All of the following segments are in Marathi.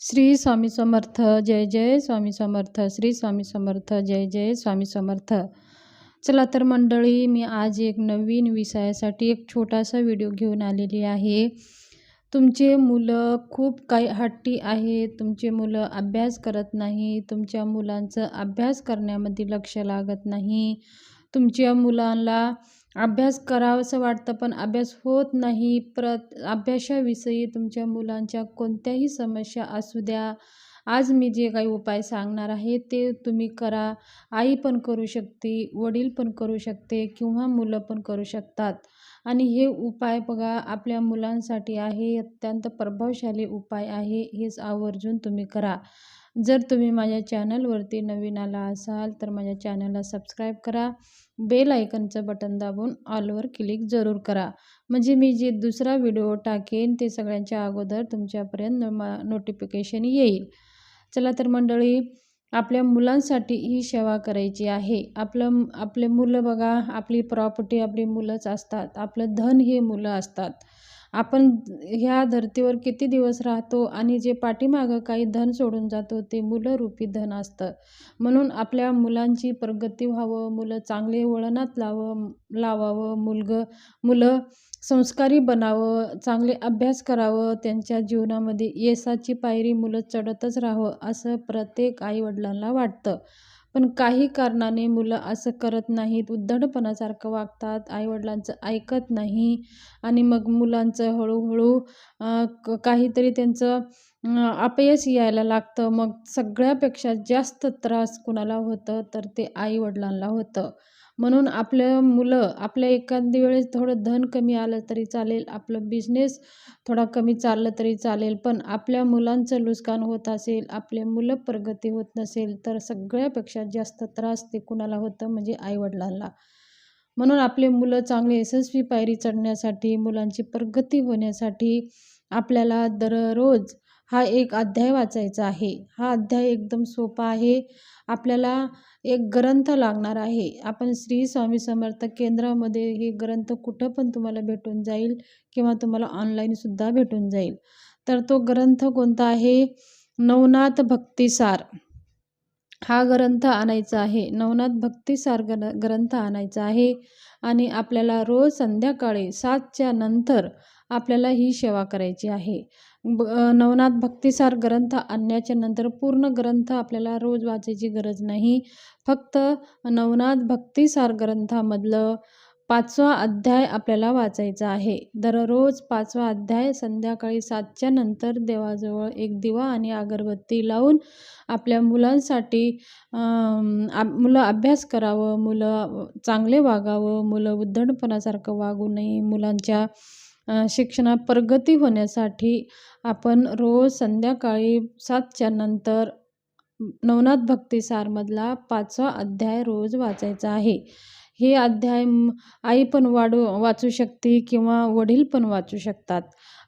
श्री स्वामी समर्थ जय जय स्वामी समर्थ श्री स्वामी समर्थ जय जय स्वामी समर्थ. चला तर मंडळी मी आज एक नवीन विषयासाठी एक छोटासा व्हिडिओ घेऊन आलेली आहे. तुमचे मुलं खूप काही हट्टी आहे तुमचे मुलं अभ्यास करत नाही तुमच्या मुलांचं अभ्यास करण्यामध्ये लक्ष लागत नाही तुमच्या मुलांना अभ्यास करावंसं वाटतं पण अभ्यास होत नाही. परत अभ्यासाविषयी तुमच्या मुलांच्या कोणत्याही समस्या असू द्या. आज मी जे काही उपाय सांगणार आहे ते तुम्ही करा. आई पण करू शकते वडील पण करू शकते किंवा मुलं पण करू शकतात. आणि हे उपाय बघा आपल्या मुलांसाठी आहे अत्यंत प्रभावशाली उपाय आहे. हेच आवर्जून तुम्ही करा. जर तुम्ही माझ्या चॅनलवरती नवीन आला असाल तर माझ्या चॅनलला सबस्क्राईब करा. बेल आयकनचं बटन दाबून ऑलवर क्लिक जरूर करा. म्हणजे मी जे दुसरा व्हिडिओ टाकेन ते सगळ्यांच्या अगोदर तुमच्यापर्यंत नोटिफिकेशन येईल. चला तर मंडळी आपल्या मुलांसाठी ही सेवा करायची आहे. आपलं आपले मुलं बघा आपली प्रॉपर्टी आपली मुलंच असतात. आपलं धन हे मुलं असतात. आपण ह्या धर्तीवर किती दिवस राहतो आणि जे पाठीमागं काही धन सोडून जातो ते मुलं रूपी धन असतं. म्हणून आपल्या मुलांची प्रगती व्हावं मुलं चांगले वळणात लावं लावावं मुलगं मुलं संस्कारी बनावं चांगले अभ्यास करावं त्यांच्या जीवनामध्ये यशाची पायरी मुलं चढतच राहावं असं प्रत्येक आईवडिलांना वाटतं. पण काही कारणाने मुलं असं करत नाहीत उद्धटपणासारखं वागतात आईवडिलांचं ऐकत नाही आणि मग मुलांचं हळूहळू काहीतरी त्यांचं अपयश यायला लागतं. मग सगळ्यापेक्षा जास्त त्रास कुणाला होतं? तर ते आईवडिलांना होतं. म्हणून आपलं मुलं आपल्या एखादी वेळेस थोडं धन कमी आलं तरी चालेल आपलं बिझनेस थोडा कमी चाललं तरी चालेल पण आपल्या मुलांचं नुकसान होत असेल आपले मुलं प्रगती होत नसेल तर सगळ्यापेक्षा जास्त त्रास ते कुणाला होतं म्हणजे आईवडिलांना. म्हणून आपले मुलं चांगले यशस्वी पायरी चढण्यासाठी मुलांची प्रगती होण्यासाठी आपल्याला दररोज हा एक अध्याय वाचायचा आहे. हा अध्याय एकदम सोपा आहे. आपल्याला एक ग्रंथ लागणार आहे. आपण श्री स्वामी समर्थ केंद्रामध्ये हे ग्रंथ कुठं पण तुम्हाला भेटून जाईल किंवा तुम्हाला ऑनलाईनसुद्धा भेटून जाईल. तर तो ग्रंथ कोणता आहे? नवनाथ भक्तिसार. हा ग्रंथ आणायचा आहे. नवनाथ भक्तिसार ग्र ग्रंथ आणायचा आहे आणि आपल्याला रोज संध्याकाळी सातच्या नंतर आपल्याला ही सेवा करायची आहे. ब नवनाथ भक्तिसार ग्रंथ आणण्याच्या नंतर पूर्ण ग्रंथ आपल्याला रोज वाचायची गरज नाही. फक्त नवनाथ भक्तिसार ग्रंथामधलं पाचवा अध्याय आपल्याला वाचायचा आहे. दररोज पाचवा अध्याय संध्याकाळी सातच्या नंतर देवाजवळ एक दिवा आणि अगरबत्ती लावून आपल्या मुलांसाठी मुलं अभ्यास करावं मुलं चांगले वागावं मुलं उद्धटपणासारखं वागू नये मुलांच्या शिक्षणात प्रगती होण्यासाठी आपण रोज संध्याकाळी सातच्या नंतर नवनाथ भक्तिसारमधला पाचवा अध्याय रोज वाचायचा आहे. हे अध्याय आई पण वाढू वाचू शकते किंवा वडील पण वाचू शकतात.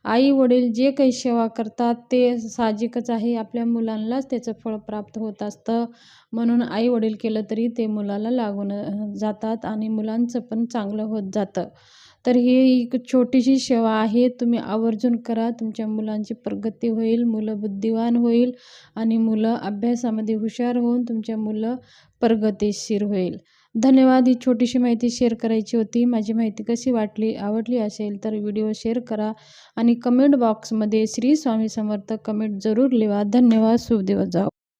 आई वडील जे काही सेवा करतात ते साहजिकच आहे. आपल्या मुलांनाच त्याचं फळ प्राप्त होत असतं. म्हणून आई वडील केलं तरी ते मुलाला लागून जातात आणि मुलांचं पण चांगलं होत जातं. तर ही एक छोटीशी सेवा आहे. तुम्ही आवर्जून करा. तुमच्या मुलांची प्रगती होईल मुलं बुद्धिवान होईल आणि मुलं अभ्यासामध्ये हुशार होऊन तुमच्या मुलं प्रगतीशीर होईल. धन्यवाद. ही छोटीशी माहिती शेअर करायची होती. माझी माहिती कशी वाटली आवडली असेल तर व्हिडिओ शेअर करा आणि कमेंट बॉक्समध्ये श्री स्वामी समर्थ कमेंट जरूर लिहा. धन्यवाद. शुभ दिवस जाओ.